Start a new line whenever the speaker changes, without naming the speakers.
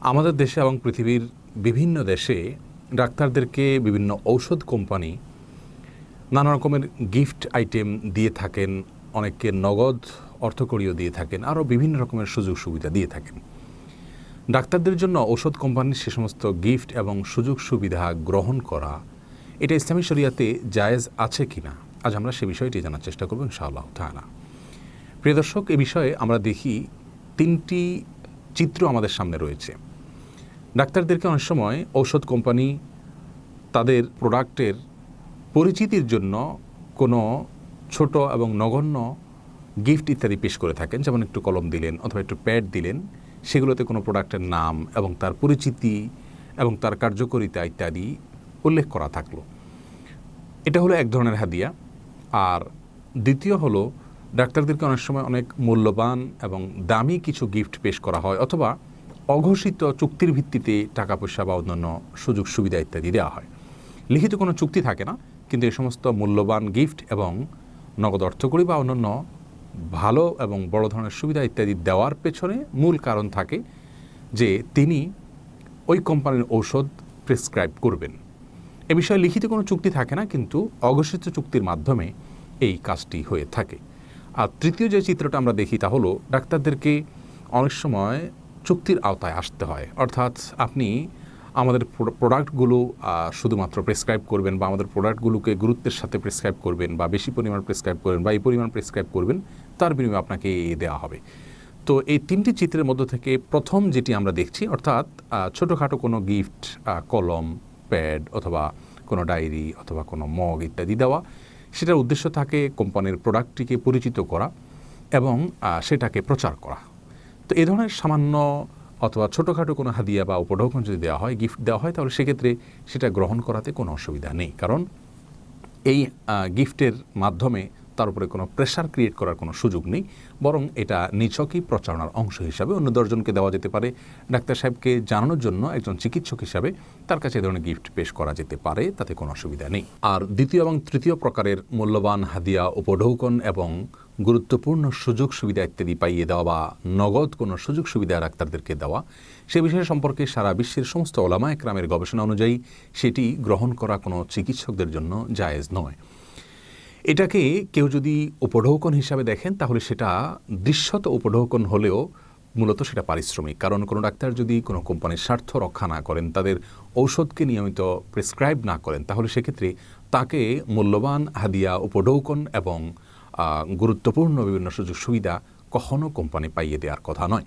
আমাদের দেশে এবং পৃথিবীর বিভিন্ন দেশে ডাক্তারদেরকে বিভিন্ন ঔষধ কোম্পানি নানা রকমের গিফট আইটেম দিয়ে থাকেন, অনেককে নগদ অর্থকরীয় দিয়ে থাকেন, আরও বিভিন্ন রকমের সুযোগ সুবিধা দিয়ে থাকেন। ডাক্তারদের জন্য ঔষধ কোম্পানির সে সমস্ত গিফট এবং সুযোগ সুবিধা গ্রহণ করা, এটা ইসলামী শরিয়াতে জায়েজ আছে কি না? আজ আমরা সে বিষয়টি জানার চেষ্টা করব ইনশাআল্লাহ তাআলা। প্রিয় দর্শক, এ বিষয়ে আমরা দেখি তিনটি চিত্র আমাদের সামনে রয়েছে। ডাক্তারদেরকে অনেক সময় ঔষধ কোম্পানি তাদের প্রোডাক্টের পরিচিতির জন্য কোনো ছোট এবং নগণ্য গিফট ইত্যাদি পেশ করে থাকেন। যেমন একটু কলম দিলেন অথবা একটু প্যাড দিলেন, সেগুলোতে কোনো প্রোডাক্টের নাম এবং তার পরিচিতি এবং তার কার্যকারিতা ইত্যাদি উল্লেখ করা থাকল। এটা হলো এক ধরনের হাদিয়া। আর দ্বিতীয় হলো, ডাক্তারদেরকে অনেক সময় অনেক মূল্যবান এবং দামি কিছু গিফট পেশ করা হয় অথবা অঘোষিত চুক্তির ভিত্তিতে টাকা পয়সা বা অন্যান্য সুযোগ সুবিধা ইত্যাদি দেওয়া হয়। লিখিত কোনো চুক্তি থাকে না, কিন্তু এই সমস্ত মূল্যবান গিফট এবং নগদ অর্থকরী বা অন্যান্য ভালো এবং বড় ধরনের সুবিধা ইত্যাদি দেওয়ার পেছনে মূল কারণ থাকে যে তিনি ওই কোম্পানির ঔষধ প্রেসক্রাইব করবেন। এ বিষয়ে লিখিত কোনো চুক্তি থাকে না, কিন্তু অঘোষিত চুক্তির মাধ্যমে এই কাজটি হয়ে থাকে। আর তৃতীয় যে চিত্রটা আমরা দেখি তা হলো ডাক্তারদেরকে অনেক সময় চুক্তির আওতায় আসতে হয়। অর্থাৎ আপনি আমাদের প্রোডাক্টগুলো শুধুমাত্র প্রেসক্রাইব করবেন বা আমাদের প্রোডাক্টগুলোকে গুরুত্বের সাথে প্রেসক্রাইব করবেন বা বেশি পরিমাণ প্রেসক্রাইব করবেন বা এই পরিমাণ প্রেসক্রাইব করবেন, তার বিনিময়ে আপনাকে দেওয়া হবে। তো এই তিনটি চিত্রের মধ্য থেকে প্রথম যেটি আমরা দেখছি, অর্থাৎ ছোটোখাটো কোনো গিফট কলম, প্যাড অথবা কোনো ডায়েরি অথবা কোনো মগ ইত্যাদি দেওয়া। সেটার উদ্দেশ্য থাকে কোম্পানির প্রোডাক্টটিকে পরিচিত করা এবং সেটাকে প্রচার করা। তো এ ধরনের সামান্য অথবা ছোটোখাটো কোনো হাদিয়া বা উপঢৌকন যদি দেওয়া হয় গিফট দেওয়া হয়, তাহলে সেক্ষেত্রে সেটা গ্রহণ করাতে কোনো অসুবিধা নেই। কারণ এই গিফটের মাধ্যমে তার উপরে কোনো প্রেশার ক্রিয়েট করার কোনো সুযোগ নেই। বরং এটা নিছকই প্রচারণার অংশ হিসাবে অন্য দশজনকে দেওয়া যেতে পারে। ডাক্তার সাহেবকে জানানোর জন্য একজন চিকিৎসক হিসাবে তার কাছে এ ধরনের গিফট পেশ করা যেতে পারে, তাতে কোনো অসুবিধা নেই। আর দ্বিতীয় এবং তৃতীয় প্রকারের মূল্যবান হাদিয়া, উপঢৌকন এবং গুরুত্বপূর্ণ সুযোগ সুবিধা ইত্যাদি পাইয়ে দেওয়া বা নগদ কোনো সুযোগ সুবিধা ডাক্তারদেরকে দেওয়া, সে বিষয় সম্পর্কে সারা বিশ্বের সমস্ত ওলামা একরামের গবেষণা অনুযায়ী সেটি গ্রহণ করা কোনো চিকিৎসকদের জন্য জায়েজ নয়। এটাকে কেউ যদি উপঢৌকন হিসাবে দেখেন, তাহলে সেটা দৃশ্যত উপঢৌকন হলেও মূলত সেটা পারিশ্রমিক। কারণ কোনো ডাক্তার যদি কোনো কোম্পানির স্বার্থ রক্ষা না করেন, তাদের ঔষধকে নিয়মিত প্রেসক্রাইব না করেন, তাহলে সেক্ষেত্রে তাকে মূল্যবান হাদিয়া, উপঢৌকন এবং গুরুত্বপূর্ণ বিভিন্ন সুযোগ সুবিধা কখনো কোম্পানি পাইয়ে দেওয়ার কথা নয়।